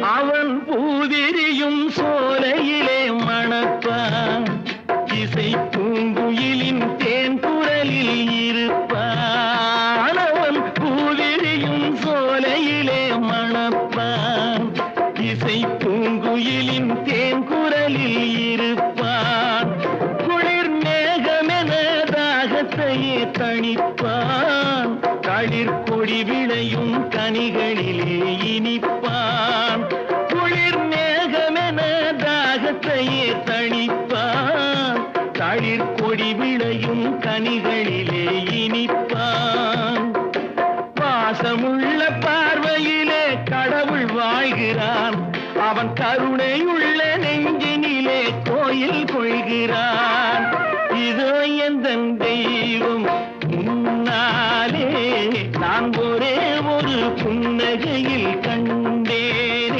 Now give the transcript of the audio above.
அவன் பூதிரியும் சோலையிலே மணப்பான் இசை பூங்குயிலின் தேன் குரலில் இருப்பான். அவன் பூதிரியும் சோலையிலே மணப்பான். இசை பூங்குயிலின் தேன் குரலில் இருப்பான். குளிர் மேகமென தாகத்தையே தணிப்பான். களிர் கொடி விளையும் கனிகளிலே இனிப்பான். குளிர் மேகமென தாகத்தையே தணிப்பான். களிர் கொடி விளையும் கனிகளிலே இனிப்பான். பாசமுள்ள பார்வையிலே கடவுள் வாழ்கிறான். அவன் கருணை உள்ள நெஞ்சினிலே கோயில் கொள்கிறான். புன்னகையில்